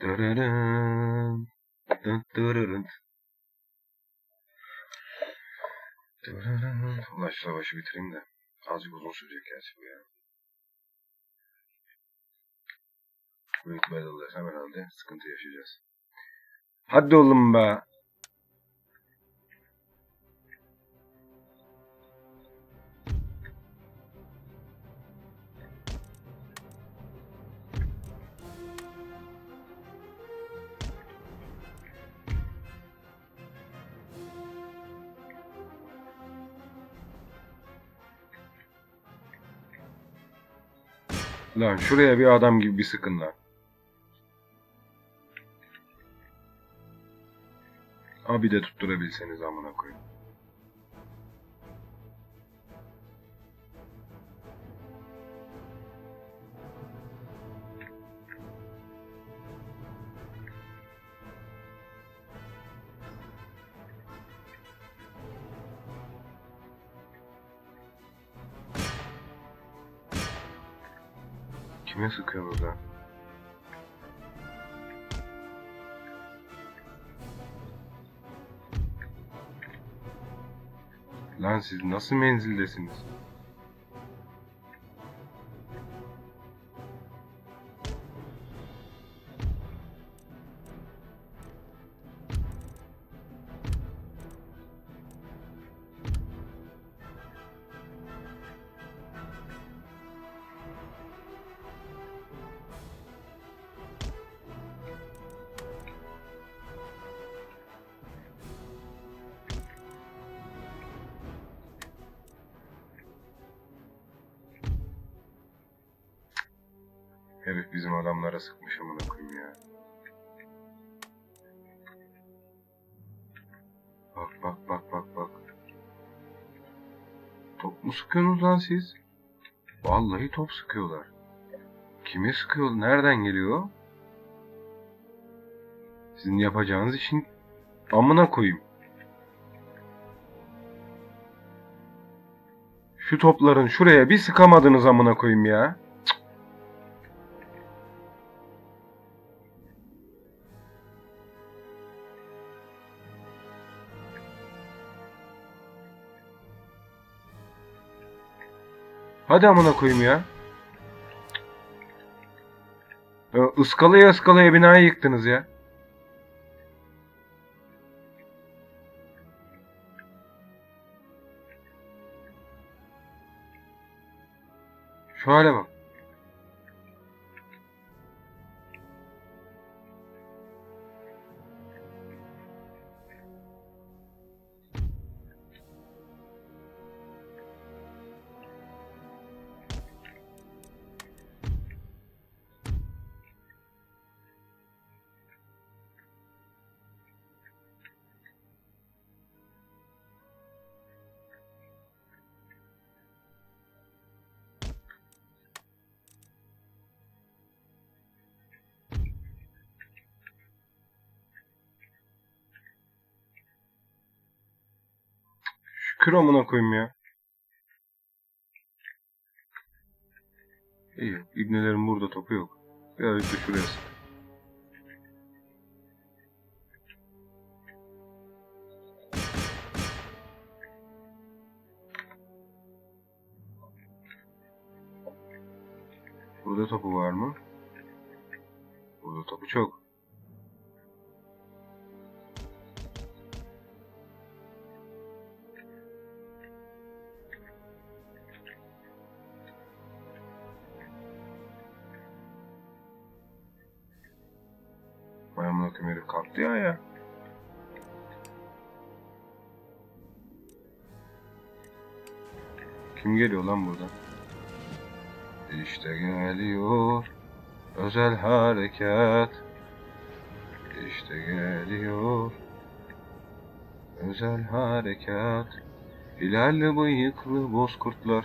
Dırırın. Dırırın. Dırırın. Ulan şu savaşı bitireyim de. Azıcık uzun sürecek gerçi bu ya. Büyük battle'da herhalde sıkıntı yaşayacağız. Hadi oğlum be. Lan şuraya bir adam gibi bir sıkın lan. Abi de tutturabilseniz amına koyayım. Kime sıkıyorsunuz lan? Lan siz nasıl menzildesiniz? Herif bizim adamlara sıkmış amına koyayım ya. Bak bak bak bak bak. Top mu sıkıyorsunuz lan siz? Vallahi top sıkıyorlar. Kime sıkıyor? Nereden geliyor? Sizin yapacağınız işin amına koyayım. Şu topların şuraya bir sıkamadınız amına koyayım ya. Hadi amına koyayım ya. Ya ıskalaya binayı yıktınız ya. Şu bak. Şükür amına koyayım ya. İyi. İbnelerin burada topu yok. Birazcık da şuraya sık. Burada topu var mı? Koyayım herif kalktı ya ya. Kim geliyor lan buradan? İşte geliyor özel harekat. İşte geliyor özel harekat. Hilalli bıyıklı bozkurtlar.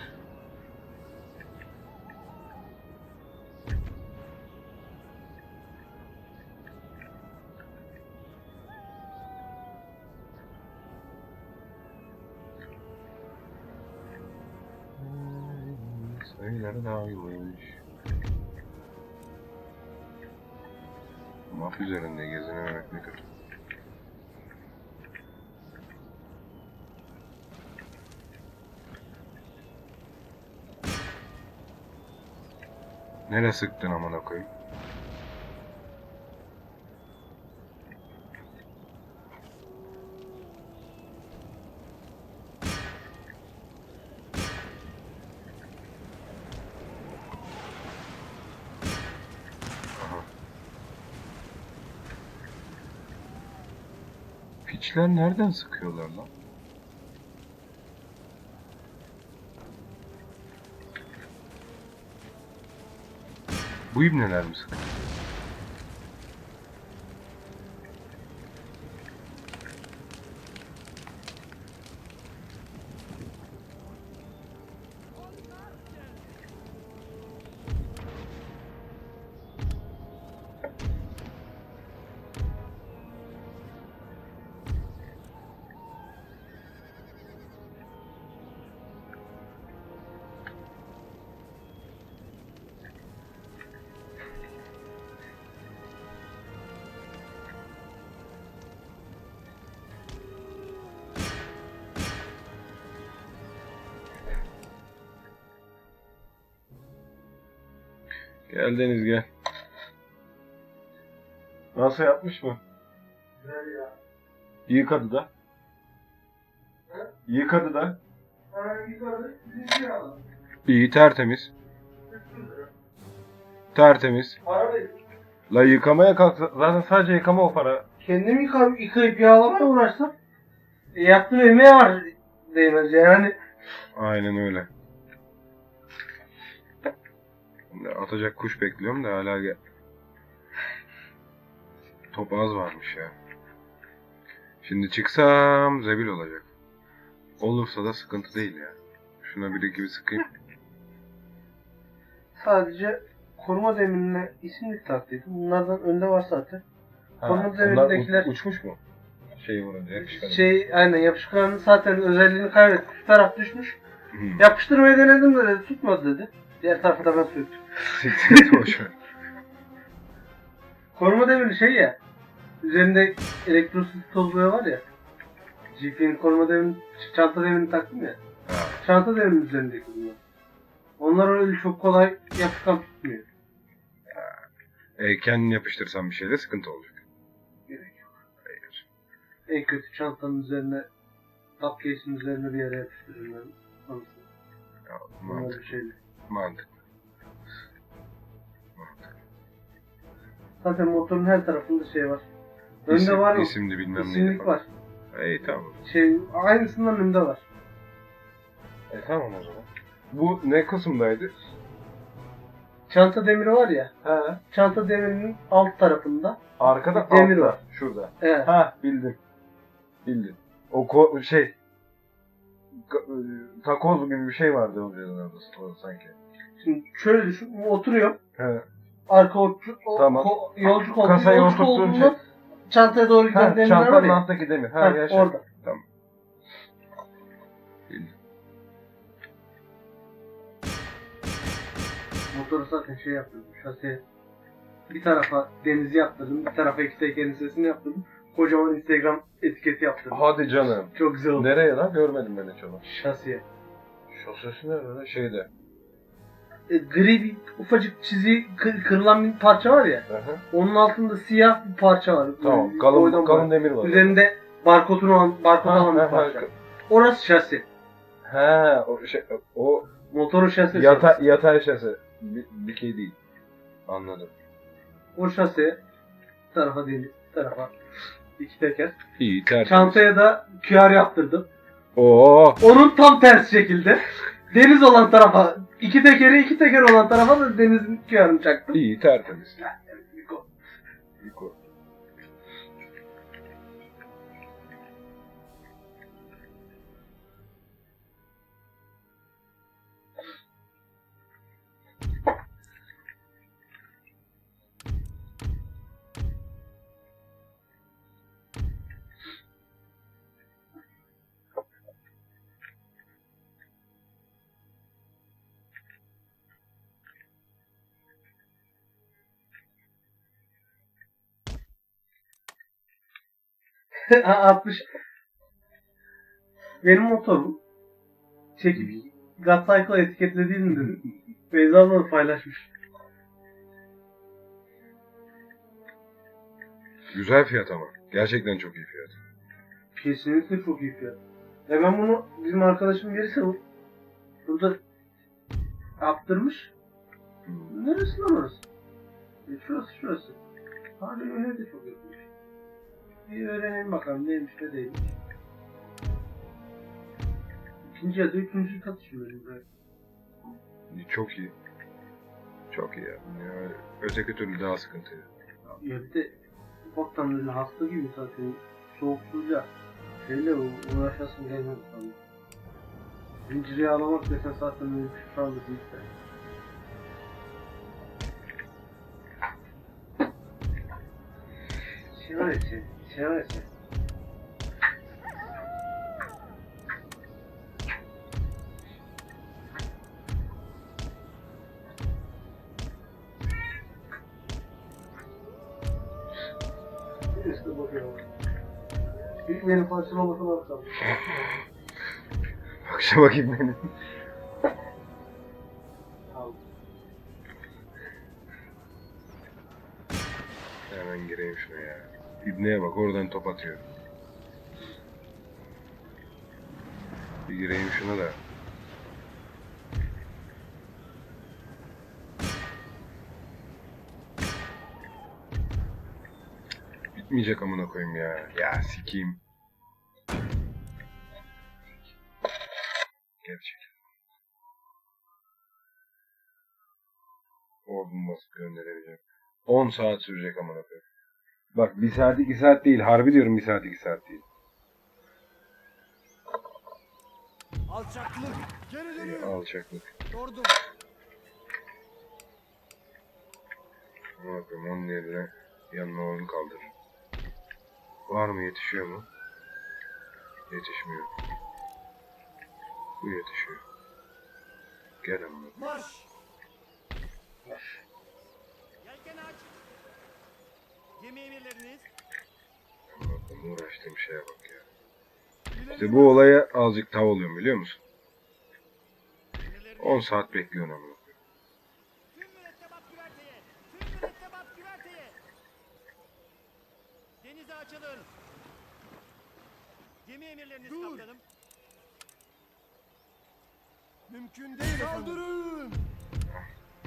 Sayıları dağılmış. Map üzerinde gezinememek ne kötü. Nereye sıktın amına koyayım? Aha. Piçler nereden sıkıyorlar lan? Bu ibneler mi sıkıyor? Gel Deniz gel. Nasıl yapmış mı? Güzel ya. Yıkadı da. Yıkadı da. Para yukarı, bizim ya. İyi tertemiz. 300 lira. Tertemiz. Para da La yıkamaya kalksa zaten sadece yıkama o para. kendim yıkayıp, yıkayıp yağlamaya uğraşsam e, yaptığım emeğe var değmez yani. Aynen öyle. Atacak kuş bekliyorum da hala gel. Top az varmış ya. Şimdi çıksam zebil olacak. Olursa da sıkıntı değil ya. Şuna bir iki bir sıkayım. Sadece koruma demirine isimlik taktıydım. Bunlardan önde var zaten. Koruma onlar demirindekiler- u- uçmuş mu? Şey vurunca yapışkan. Şey aynen yapışkanın zaten özelliğini kaybetti. Taraf düşmüş. Hı. Yapıştırmayı denedim de dedi, tutmadı dedi. Diğer tarafı da ben et, boş ver. Koruma demiri şey ya. Üzerinde elektrosuz tozluyor var ya. GP'nin koruma demirini, çanta demirini taktım ya. Ha, Çanta demirinin üzerindeki bunlar. Onlar öyle çok kolay yapışkan tutmuyor. e, kendin yapıştırsan bir şeyde sıkıntı olacak. Gerek yok. Hayır. En kötü çantanın üzerine, top case'in üzerine bir yere yapıştırırım ben. Anasını. Ya, mantık, bir şeydi. Mantık. Mantık. Zaten motorun her tarafında şey var. Önde İsim- var mı? İsimli bilmem neydi İsimlik falan. var. İyi tamam. Şey, aynısından önde var. E tamam o zaman. Bu ne kısımdaydı? Çanta demiri var ya. He. Çanta demirinin alt tarafında. Arkada demir altta, var. Şurada. Evet. Ha bildim. Bildim. O ko- şey takoz gibi bir şey vardı orada store'da sanki. Şimdi şöyle düşün. Oturuyor. He. Arka yolcu, o, Tamam. ko- yolcu koltuğu. Kasaya yolcu oturttuğun koltuğunda Çantaya doğru giden Ha, var çantanın alttaki demir. Ha, Ha, yaşa. orada. Motoru zaten şey yaptırdım. Şasiye. Bir tarafa denizi yaptırdım. Bir tarafa iki tekerin sesini yaptırdım. Kocaman Instagram etiketi yaptırdım. Hadi canım. Çok güzel oldu. Nereye lan? Görmedim ben hiç onu. Şasiye. Şosesi nerede lan? Şeyde. E, gri bir ufacık çizi kır- kırılan bir parça var ya. Aha. Onun altında siyah bir parça var. Tamam. Böyle Kalın, boydan kalın boya. demir var. Üzerinde barkodunu alan, barkod Ha, alan ha, bir parça. ha. Orası şasi. He, o şey o Motorun şasisi. yata, yatay şase. Bir, dikey değil. Anladım. O şasi. Bir tarafa değil, bir tarafa. İki teker. İyi tertemiz. Çantaya da QR yaptırdım. Oo. Onun tam tersi şekilde. Deniz olan tarafa, iki tekeri iki teker olan tarafa da denizin QR'ını çaktım. İyi tertemiz. Miko. Miko. 60. Benim motorum. Çekip God Cycle etiketlediğim dedi. Beyza abla paylaşmış. Güzel fiyat ama. Gerçekten çok iyi fiyat. Kesinlikle çok iyi fiyat. Ya ben bunu bizim arkadaşım birisi bu. Burada yaptırmış. Hmm. Neresi lan orası? E şurası şurası. Harbi öyle de çok yapmış. Bir öğrenelim bakalım neymiş ne değilmiş. İkinci ya da üçüncü benim buraya. Çok iyi. Çok iyi ya. Yani öteki türlü daha sıkıntı. Ya bir de ufaktan böyle hasta gibi zaten soğuksuzca şeyle u- uğraşasın gelmez sanırım. Zinciri ağlamak desen zaten şey kaldı değil de. Şey var ya şey, şey şey. Birisi bakıyor. İlk benim parçalamasına bakalım. Bakışa bakayım benim. İbneye bak oradan top atıyor. Bir gireyim şuna da. Bitmeyecek amına koyayım ya. Ya sikeyim. Gerçek. Ordum basıp göndereceğim. 10 saat sürecek amına koyayım. Bak bir saat iki saat değil. Harbi diyorum bir saat iki saat değil. Alçaklık. Geri dönün. alçaklık. Lordum. Amına koyayım onun yerine yanına onu kaldır. Var mı yetişiyor mu? Yetişmiyor. Bu yetişiyor. Gel amına. Marş. Yelken Gemi emirleriniz. Koyayım uğraştığım şeye bak ya. İşte bu olaya azıcık tav oluyorum biliyor musun? Emirleriniz. 10 saat mürettebat güverteye. Denize açılın. Gemi emirleriniz Dur. kaptanım. Mümkün değil Saldırın.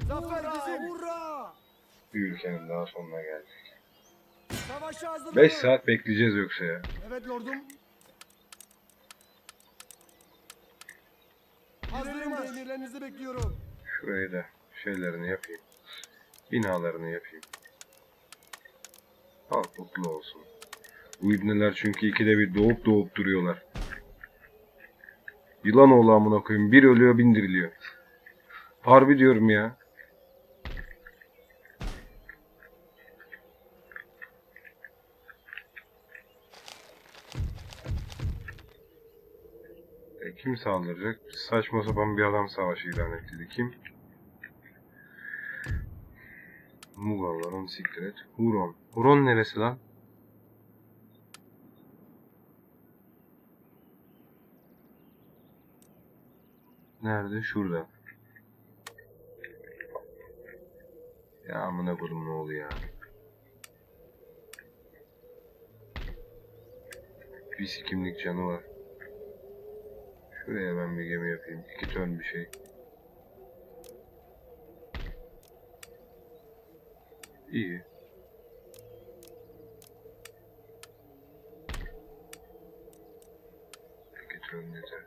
Zafer bizim. Hurra. Bir ülkenin daha sonuna geldik. Savaşa hazırlanın. 5 saat bekleyeceğiz yoksa ya. Evet lordum. Hazırım emirlerinizi bekliyorum. Şurayı da şeylerini yapayım. Binalarını yapayım. Halk mutlu olsun. Bu ibneler çünkü ikide bir doğup doğup duruyorlar. Yılan oğlu amına koyayım. Bir ölüyor bin diriliyor. Harbi diyorum ya. Kim saldıracak? Saçma sapan bir adam savaşı ilan etti. Kim? Muğla'ların siktir et. Huron. Huron neresi lan? Nerede? Şurada. Ya amına kodum ne oluyor ya. Bir sikimlik canı var. Şuraya ben bir gemi yapayım. İki ton bir şey. İyi. İki ton yeter.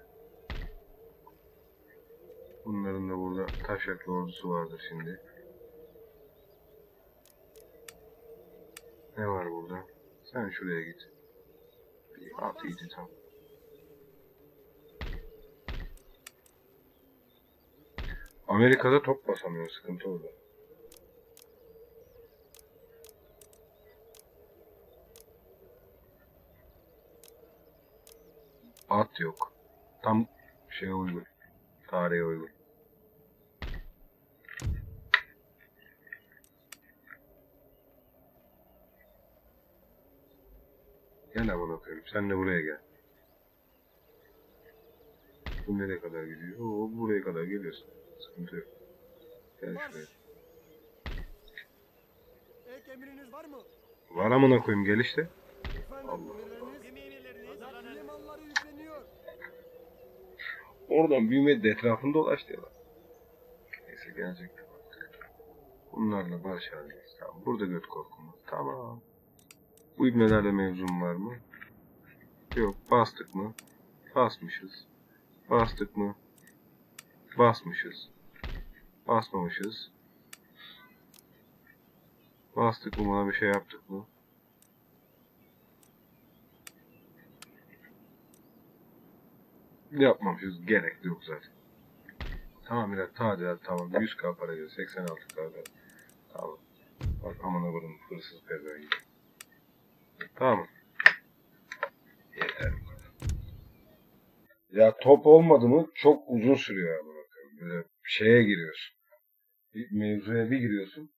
Bunların da burada taşaklı ordusu vardır şimdi. Ne var burada? Sen şuraya git. At iyiydi tam. Amerika'da top basamıyor. Sıkıntı orada. At yok. Tam şeye uygun. Tarihe uygun. Gel amına koyayım. Sen de buraya gel. Bu nereye kadar gidiyor? Oo, buraya kadar geliyorsun. Sıkıntı yok. Gel şuraya. Ek emriniz var mı? Var amına koyayım gel işte. Allah. Oradan büyüme de etrafında dolaş diyorlar. Neyse gelecek. Bunlarla barış halindeyiz. Tamam. Burada göt korkumuz. Tamam. Bu ibnelerde mevzum var mı? Yok. Bastık mı? Basmışız. Bastık mı? Basmışız. Basmamışız. Bastık mı? Buna bir şey yaptık mı? Yapmamışız. Gerek de yok zaten. Tamam biraz tadilat tamam. 100k para geliyor. 86 k Tamam. Bak aman avrum hırsız pezevenk. Tamam. Yeter. Ya top olmadı mı çok uzun sürüyor ya bunu. Böyle şeye giriyorsun. Mevzuya bir giriyorsun.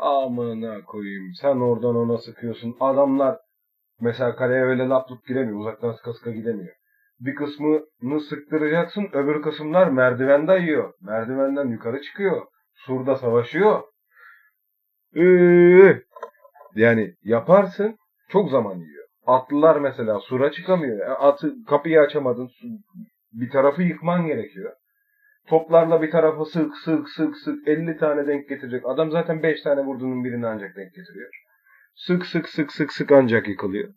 Amına koyayım. Sen oradan ona sıkıyorsun. Adamlar mesela kaleye öyle laplık giremiyor. Uzaktan sıka sıka gidemiyor bir kısmını sıktıracaksın. Öbür kısımlar merdivenden yiyor. Merdivenden yukarı çıkıyor. Surda savaşıyor. Ee, yani yaparsın çok zaman yiyor. Atlılar mesela sura çıkamıyor. E, Atı kapıyı açamadın. Bir tarafı yıkman gerekiyor. Toplarla bir tarafa sık sık sık sık 50 tane denk getirecek. Adam zaten 5 tane vurduğunun birini ancak denk getiriyor. Sık sık sık sık sık ancak yıkılıyor.